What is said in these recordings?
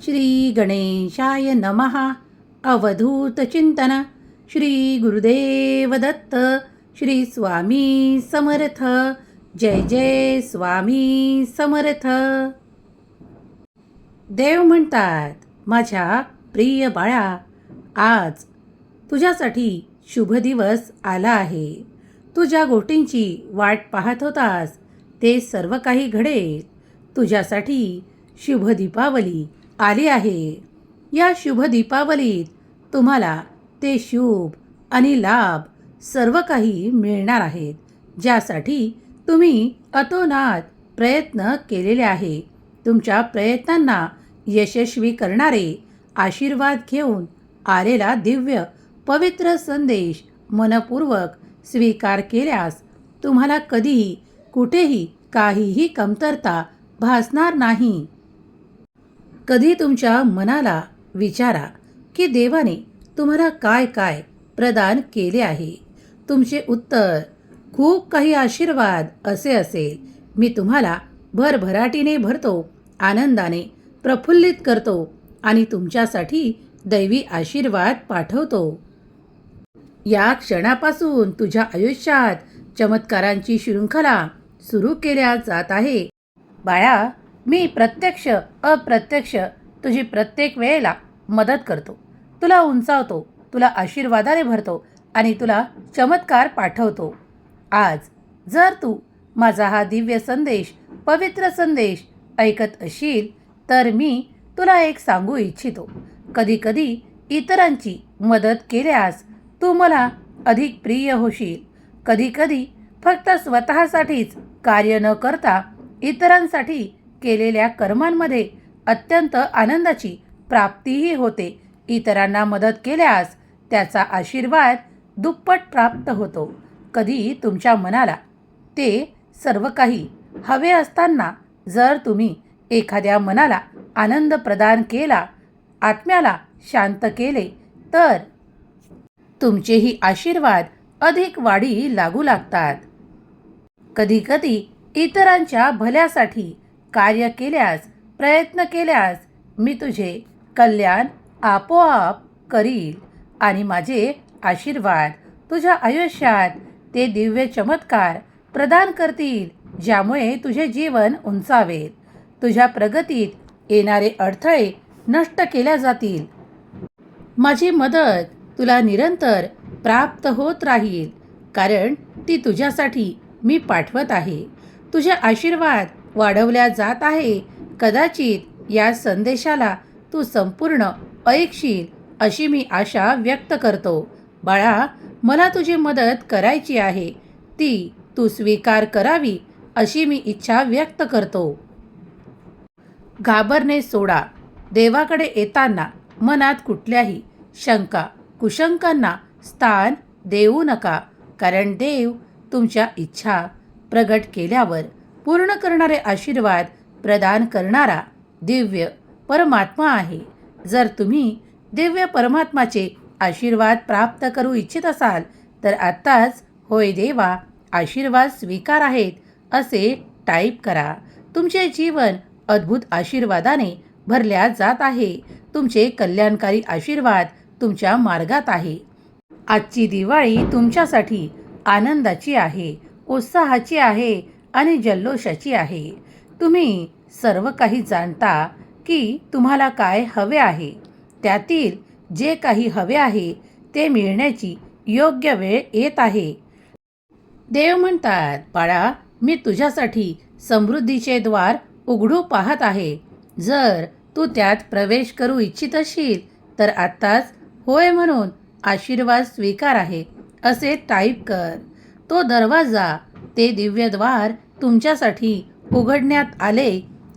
श्री गणेशाय नमः। अवधूत चिंतन। श्री गुरुदेव दत्त। श्री स्वामी समर्थ। जय जय स्वामी समर्थ। देव म्हणतात माझ्या प्रिय बाळा आज तुझ्यासाठी शुभ दिवस आला आहे. तू ज्या गोष्टींची वाट पाहत होतास. ते सर्व काही घडेल. तुझ्यासाठी शुभ दीपावली आली आहे. या शुभ दीपावलीत तुम्हाला ते शुभ आणि लाभ सर्व काही मिळणार आहेत ज्यासाठी तुम्ही अतोनात प्रयत्न केलेले आहे. तुमच्या प्रयत्नांना यशस्वी करणारे आशीर्वाद घेऊन आलेला दिव्य पवित्र संदेश मनपूर्वक स्वीकार केल्यास तुम्हाला कधीही कुठेही काहीही कमतरता भासणार नाही. कधी तुमच्या मनाला विचारा की देवाने तुम्हाला काय काय प्रदान केले आहे. तुमचे उत्तर खूप काही आशीर्वाद असे असेल. मी तुम्हाला भरभराटीने भरतो आनंदाने प्रफुल्लित करतो आणि तुमच्यासाठी दैवी आशीर्वाद पाठवतो. या क्षणापासून तुझ्या आयुष्यात चमत्कारांची शृंखला सुरू केल्या जात आहे. बाळा मी प्रत्यक्ष अप्रत्यक्ष तुझी प्रत्येक वेळेला मदत करतो. तुला उंचावतो तुला आशीर्वादाने भरतो आणि तुला चमत्कार पाठवतो. आज जर तू माझा हा दिव्य संदेश पवित्र संदेश ऐकत असशील तर मी तुला एक सांगू इच्छितो. कधीकधी इतरांची मदत केल्यास तू मला अधिक प्रिय होशील. कधीकधी फक्त स्वतःसाठीच कार्य न करता इतरांसाठी केलेल्या कर्मांमध्ये अत्यंत आनंदाची प्राप्तीही होते. इतरांना मदत केल्यास त्याचा आशीर्वाद दुप्पट प्राप्त होतो. कधी तुमच्या मनाला ते सर्व काही हवे असताना जर तुम्ही एखाद्या मनाला आनंद प्रदान केला आत्म्याला शांत केले तर तुमचेही आशीर्वाद अधिक वाढी लागू लागतात. कधीकधी इतरांच्या भल्यासाठी कार्य केल्यास प्रयत्न केल्यास मी तुझे कल्याण आपोआप करील आणि माझे आशीर्वाद तुझ्या आयुष्यात ते दिव्य चमत्कार प्रदान करतील ज्यामुळे तुझे जीवन उंचावेल. तुझ्या प्रगतीत येणारे अडथळे नष्ट केल्या जातील. माझी मदत तुला निरंतर प्राप्त होत राहील कारण ती तुझ्यासाठी मी पाठवत आहे. तुझे आशीर्वाद वाढवल्या जात आहे. कदाचित या संदेशाला तू संपूर्ण ऐकशील अशी मी आशा व्यक्त करतो. बाळा मला तुझी मदत करायची आहे. ती तू स्वीकार करावी अशी मी इच्छा व्यक्त करतो. घाबरणे सोडा. देवाकडे येताना मनात कुठल्याही शंका कुशंकांना स्थान देऊ नका. कारण देव तुमच्या इच्छा प्रगट केल्यावर पूर्ण करणारे आशीर्वाद प्रदान करणारा दिव्य परमात्मा आहे. जर तुम्ही दिव्य परमात्माचे आशीर्वाद प्राप्त करू इच्छित असाल तर आत्ताच होय देवा आशीर्वाद स्वीकार आहेत असे टाईप करा. तुमचे जीवन अद्भुत आशीर्वादाने भरल्या जात आहे. तुमचे कल्याणकारी आशीर्वाद तुमच्या मार्गात आहे. आजची दिवाळी तुमच्यासाठी आनंदाची आहे उत्साहाची आहे आणि जल्लोषाची आहे. तुम्ही सर्व काही जाणता की तुम्हाला काय हवे आहे. त्यातील जे काही हवे आहे ते मिळण्याची योग्य वेळ येत आहे. देव म्हणतात बाळा मी तुझ्यासाठी समृद्धीचे द्वार उघडू पाहत आहे. जर तू त्यात प्रवेश करू इच्छित असशील तर आत्ताच होय म्हणून आशीर्वाद स्वीकार आहे असे टाईप कर. तो दरवाजा ते दिव्यद्वार तुमच्यासाठी उघडण्यात आले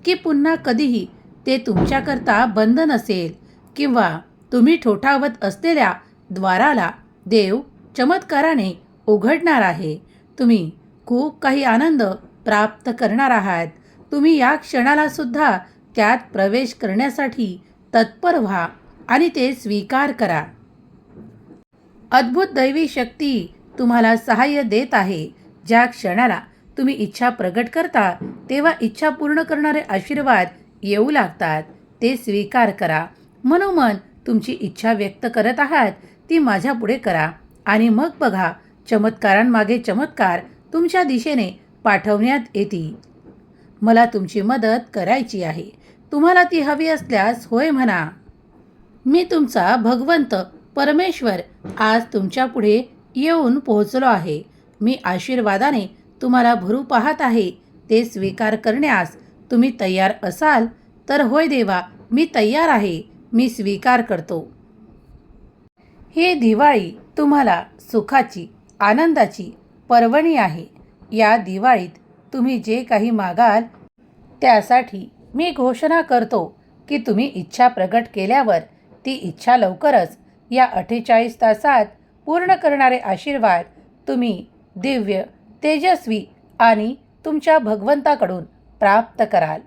की पुन्हा कधीही ते तुमच्याकरता बंद नसेल किंवा तुम्ही ठोठावत असलेल्या द्वाराला देव चमत्काराने उघडणार आहे. तुम्ही खूप काही आनंद प्राप्त करणार आहात. तुम्ही या क्षणाला सुद्धा त्यात प्रवेश करण्यासाठी तत्पर व्हा आणि ते स्वीकार करा. अद्भुत दैवी शक्ती तुम्हाला सहाय्य देत आहे. ज्या क्षणाला तुम्ही इच्छा प्रगट करता तेव्हा इच्छा पूर्ण करणारे आशीर्वाद येऊ लागतात. ते स्वीकार करा. मनोमन तुमची इच्छा व्यक्त करत आहात ती माझ्यापुढे करा. आणि मग बघा चमत्कारांमागे चमत्कार तुमच्या दिशेने पाठवण्यात येतील. मला तुमची मदत करायची आहे. तुम्हाला ती हवी असल्यास होय म्हणा. मी तुमचा भगवंत परमेश्वर आज तुमच्यापुढे येऊन पोहोचलो आहे. मी आशीर्वादाने तुम्हाला भरू पाहत आहे ते स्वीकार करण्यास तुम्ही तयार असाल तर होय देवा मी तयार आहे मी स्वीकार करतो. हे दिवाळी तुम्हाला सुखाची आनंदाची पर्वणी आहे. या दिवाळीत तुम्ही जे काही मागाल त्यासाठी मी घोषणा करतो की तुम्ही इच्छा प्रगट केल्यावर ती इच्छा लवकरच या अठ्ठेचाळीस तासात पूर्ण करणारे आशीर्वाद तुम्ही दिव्य तेजस्वी आणि तुमच्या भगवंताकडून प्राप्त कराल.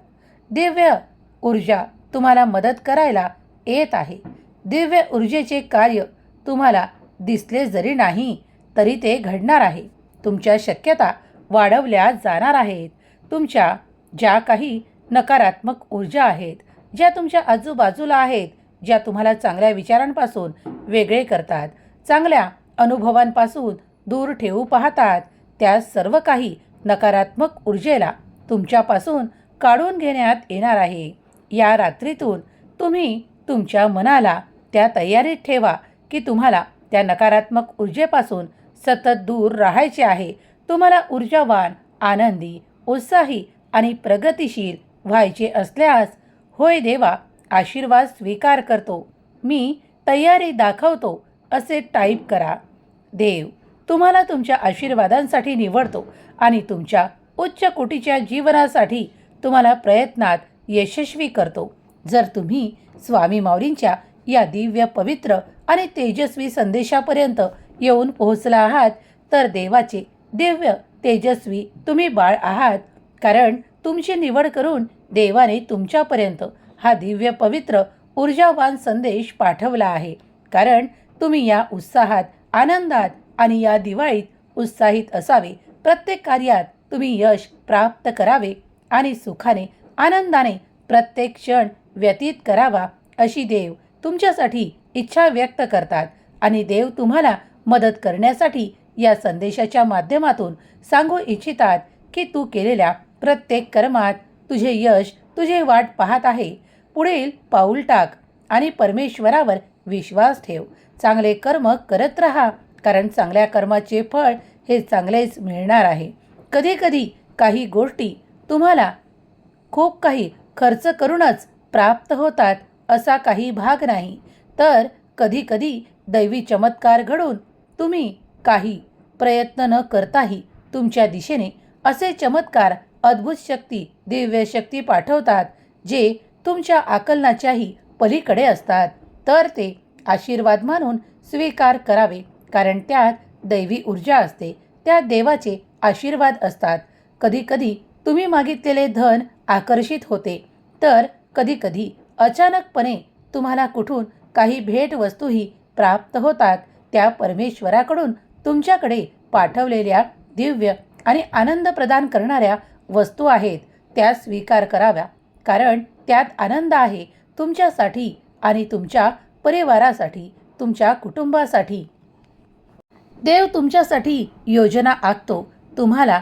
दिव्य ऊर्जा तुम्हाला मदत करायला येत आहे. दिव्य ऊर्जेचे कार्य तुम्हाला दिसले जरी नाही तरी ते घडणार आहे. तुमच्या शक्यता वाढवल्या जाणार आहेत. तुमच्या ज्या काही नकारात्मक ऊर्जा आहेत ज्या तुमच्या आजूबाजूला आहेत ज्या तुम्हाला चांगल्या विचारांपासून वेगळे करतात चांगल्या अनुभवांपासून दूर ठेवू पाहतात. त्या सर्व काही नकारात्मक ऊर्जेला तुमच्यापासून काढून घेण्यात येणार आहे. या रात्रीतून तुम्ही तुमच्या मनाला त्या तयारीत ठेवा की तुम्हाला त्या नकारात्मक ऊर्जेपासून सतत दूर राहायचे आहे. तुम्हाला ऊर्जावान आनंदी उत्साही आणि प्रगतिशील व्हायचे असल्यास होय देवा आशीर्वाद स्वीकार करतो. मी तयारी दाखवतो असे टाईप करा. देव तुम्हाला तुमच्या आशीर्वादांसाठी निवडतो आणि तुमच्या उच्च कोटीच्या जीवनासाठी तुम्हाला प्रयत्नात यशस्वी करतो. जर तुम्ही स्वामी माऊलींच्या या दिव्य पवित्र आणि तेजस्वी संदेशापर्यंत येऊन पोहोचला आहात तर देवाचे दिव्य तेजस्वी तुम्ही बाळ आहात. कारण तुमची निवड करून देवाने तुमच्यापर्यंत हा दिव्य पवित्र ऊर्जावान संदेश पाठवला आहे. कारण तुम्ही या उत्साहात आनंदात आणि या दिवाळीत उत्साहित असावे. प्रत्येक कार्यात तुम्ही यश प्राप्त करावे आणि सुखाने आनंदाने प्रत्येक क्षण व्यतीत करावा अशी देव तुमच्यासाठी इच्छा व्यक्त करतात आणि देव तुम्हाला मदत करण्यासाठी या संदेशाच्या माध्यमातून सांगू इच्छितात की तू केलेल्या प्रत्येक कर्मात तुझे यश तुझे वाट पाहत आहे. पुढील पाऊल टाक आणि परमेश्वरावर विश्वास ठेव. चांगले कर्म करत राहा. कारण चांगल्या कर्माचे फळ हे चांगलेच मिळणार आहे. कधीकधी काही गोष्टी तुम्हाला खूप काही खर्च करूनच प्राप्त होतात असा काही भाग नाही. तर कधीकधी दैवी चमत्कार घडून तुम्ही काही प्रयत्न न करताही तुमच्या दिशेने असे चमत्कार अद्भुत शक्ती दिव्य शक्ती पाठवतात जे तुमच्या आकलनाच्याही पलीकडे असतात. तर ते आशीर्वाद मानून स्वीकार करावे. कारण त्यात दैवी ऊर्जा असते. त्या देवाचे आशीर्वाद असतात. कधीकधी तुम्ही मागितलेले धन आकर्षित होते. तर कधीकधी अचानकपणे तुम्हाला कुठून काही भेटवस्तूही प्राप्त होतात. त्या परमेश्वराकडून तुमच्याकडे पाठवलेल्या दिव्य आणि आनंद प्रदान करणाऱ्या वस्तू आहेत. त्या स्वीकार कराव्या. कारण त्यात आनंद आहे तुमच्यासाठी आणि तुमच्या परिवारासाठी तुमच्या कुटुंबासाठी. देव तुमच्यासाठी योजना आखतो. तुम्हाला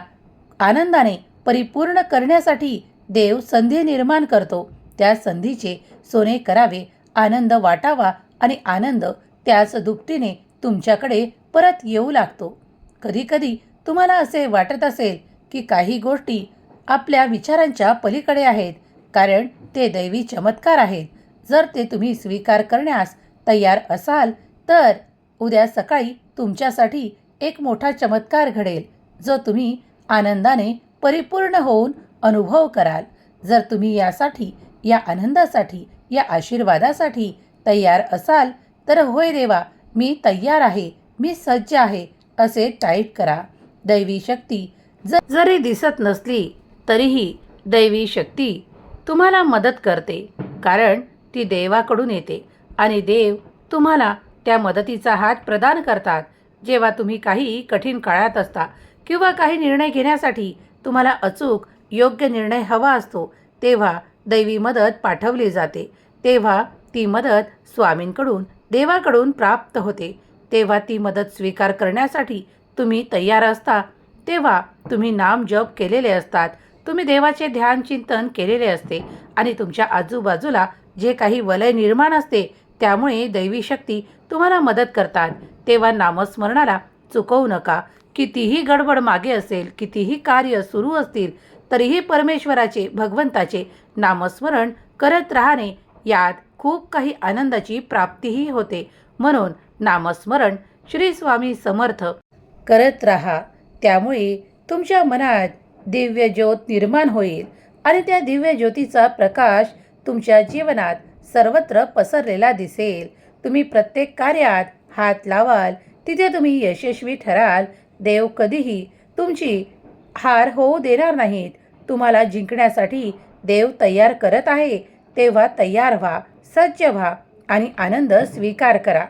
आनंदाने परिपूर्ण करण्यासाठी देव संधी निर्माण करतो. त्या संधीचे सोने करावे आनंद वाटावा आणि आनंद त्याच दुपटीने तुमच्याकडे परत येऊ लागतो. कधीकधी तुम्हाला असे वाटत असेल की काही गोष्टी आपल्या विचारांच्या पलीकडे आहेत कारण ते दैवी चमत्कार आहेत. जर ते तुम्ही स्वीकार करण्यास तयार असाल तर उद्या सकाळी तुमच्यासाठी एक मोठा चमत्कार घडेल जो तुम्ही आनंदाने परिपूर्ण होऊन अनुभव कराल. जर तुम्ही यासाठी या आनंदासाठी या आशीर्वादासाठी तयार असाल तर होय देवा मी तयार आहे मी सज्ज आहे असे टाईप करा. दैवी शक्ती ज जरी दिसत नसली तरीही दैवी शक्ती तुम्हाला मदत करते कारण ती देवाकडून येते आणि देव तुम्हाला त्या मदतीचा हात प्रदान करतात. जेव्हा तुम्ही काही कठीण काळात असता किंवा काही निर्णय घेण्यासाठी तुम्हाला अचूक योग्य निर्णय हवा असतो तेव्हा दैवी मदत पाठवली जाते. तेव्हा ती मदत स्वामींकडून देवाकडून प्राप्त होते. तेव्हा ती मदत स्वीकार करण्यासाठी तुम्ही तयार असता. तेव्हा तुम्ही नाम जप केलेले असतात. तुम्ही देवाचे ध्यान चिंतन केलेले असते आणि तुमच्या आजूबाजूला जे काही वलय निर्माण असते त्यामुळे दैवी शक्ती तुम्हाला मदत करतात. तेव्हा नामस्मरणाला चुकवू नका. कितीही गडबड मागे असेल कितीही कार्य सुरू असतील तरीही परमेश्वराचे भगवंताचे नामस्मरण करत राहणे यात खूप काही आनंदाची प्राप्तीही होते. म्हणून नामस्मरण श्री स्वामी समर्थ करत राहा. त्यामुळे तुमच्या मनात दिव्य ज्योत निर्माण होईल आणि त्या दिव्य ज्योतीचा प्रकाश तुमच्या जीवनात सर्वत्र पसरलेला दिसेल. तुम्ही प्रत्येक कार्यात हात लावाल तिथे तुम्ही यशस्वी ठराल. देव कधीही तुमची हार होऊ देणार नाहीत. तुम्हाला जिंकण्यासाठी देव तयार करत आहे. तेव्हा तयार व्हा सज्ज व्हा आणि आनंद स्वीकार करा.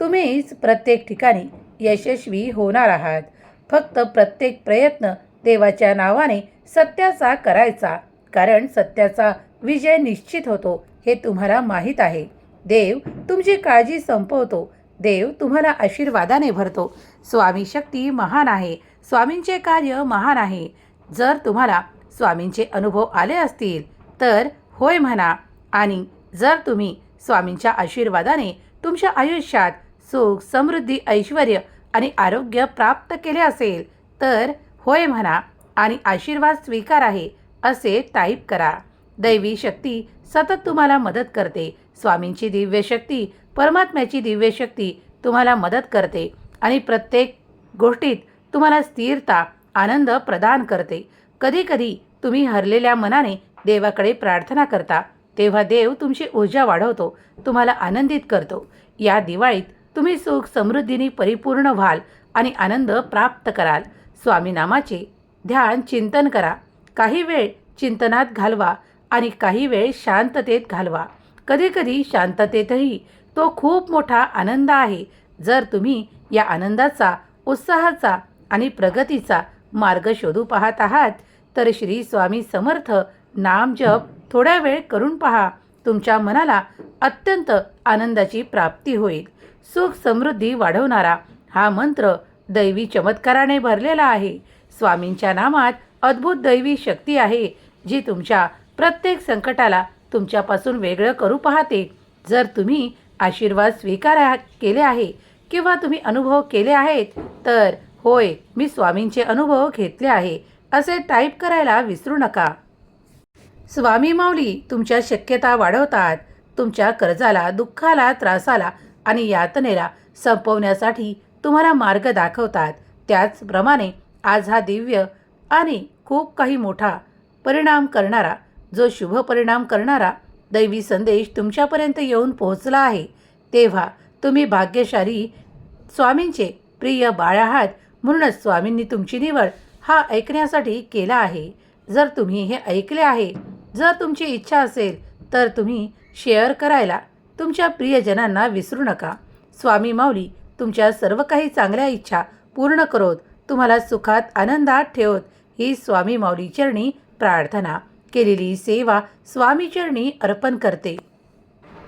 तुम्हीच प्रत्येक ठिकाणी यशस्वी होणार आहात. फक्त प्रत्येक प्रयत्न देवाच्या नावाने सत्याचा करायचा कारण सत्याचा विजय निश्चित होतो हे तुम्हाला माहीत आहे. देव तुमची काळजी संपवतो. देव तुम्हाला आशीर्वादाने भरतो. स्वामी शक्ती महान आहे. स्वामींचे कार्य महान आहे. जर तुम्हाला स्वामींचे अनुभव आले असतील तर होय म्हणा. आणि जर तुम्ही स्वामींच्या आशीर्वादाने तुमच्या आयुष्यात सुख समृद्धी ऐश्वर आणि आरोग्य प्राप्त केले असेल तर होय म्हणा आणि आशीर्वाद स्वीकार आहे असे टाईप करा. दैवी शक्ती सतत तुम्हाला मदत करते. स्वामींची दिव्यशक्ती परमात्म्याची दिव्यशक्ती तुम्हाला मदत करते आणि प्रत्येक गोष्टीत तुम्हाला स्थिरता आनंद प्रदान करते. कधीकधी तुम्ही हरलेल्या मनाने देवाकडे प्रार्थना करता तेव्हा देव तुमची ऊर्जा वाढवतो तुम्हाला आनंदित करतो. या दिवाळीत तुम्ही सुख समृद्धीने परिपूर्ण व्हाल आणि आनंद प्राप्त कराल. स्वामी नामाचे ध्यान चिंतन करा. काही वेळ चिंतनात घालवा आणि काही वेळ शांततेत घालवा. कधीकधी शांततेतही तो खूप मोठा आनंद आहे. जर तुम्ही या आनंदाचा उत्साहाचा आणि प्रगतीचा मार्ग शोधू पाहत आहात तर श्री स्वामी समर्थ नाम जप थोड्या वेळ करून पहा. तुमच्या मनाला अत्यंत आनंदाची प्राप्ती होईल. सुख समृद्धी वाढवणारा हा मंत्र दैवी चमत्काराने भरलेला आहे. स्वामींच्या नामात अद्भुत दैवी शक्ती आहे जी तुमच्या प्रत्येक संकटाला तुमच्यापासून वेगळं करू पाहते. जर तुम्ही आशीर्वाद स्वीकार केले आहे किंवा तुम्ही अनुभव केले आहेत तर होय मी स्वामींचे अनुभव घेतले आहे. असे टाईप करायला विसरू नका. स्वामी माऊली तुमच्या शक्यता वाढवतात. तुमच्या कर्जाला दुःखाला त्रासाला आणि यातनेला संपवण्यासाठी तुम्हाला मार्ग दाखवतात. त्याचप्रमाणे आज हा दिव्य आणि खूप काही मोठा परिणाम करणारा जो शुभ परिणाम करणारा दैवी संदेश तुमच्यापर्यंत येऊन पोहोचला आहे तेव्हा तुम्ही भाग्यशाली स्वामींचे प्रिय बाळ आहात म्हणूनच स्वामींनी तुमची निवड हा ऐकण्यासाठी केला आहे. जर तुम्ही हे ऐकले आहे जर तुमची इच्छा असेल तर तुम्ही शेअर करायला तुमच्या प्रियजनांना विसरू नका. स्वामी माऊली तुमच्या सर्व काही चांगल्या इच्छा पूर्ण करोत. तुम्हाला सुखात आनंदात ठेवत ही स्वामी माऊली चरणी प्रार्थना. केलेली सेवा स्वामीचरणी अर्पण करते.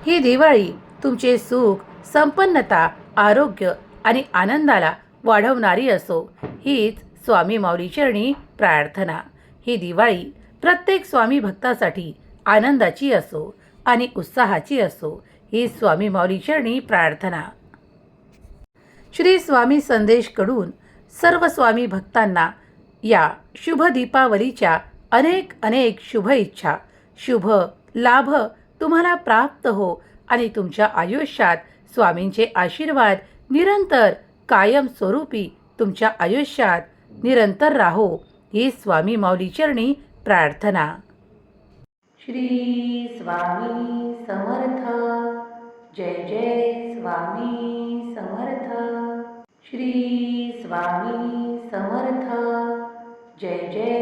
ही दिवाळी तुमचे सुख संपन्नता आरोग्य आणि आनंदाला वाढवणारी असो हीच स्वामी माऊली चरणी प्रार्थना. ही दिवाळी प्रत्येक स्वामी भक्तासाठी आनंदाची असो आणि उत्साहाची असो ही स्वामी माऊली चरणी प्रार्थना. श्री स्वामी संदेशकडून सर्व स्वामी भक्तांना या शुभ दीपावलीच्या अनेक अनेक शुभ इच्छा. शुभ लाभ तुम्हाला प्राप्त हो आणि तुमच्या आयुष्यात स्वामींचे आशीर्वाद निरंतर कायम स्वरूपी तुमच्या आयुष्यात निरंतर राहो ही स्वामी माऊली चरणी प्रार्थना. श्री स्वामी समर्थ. जय जय स्वामी समर्थ. श्री स्वामी समर्थ. जय जय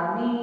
আমি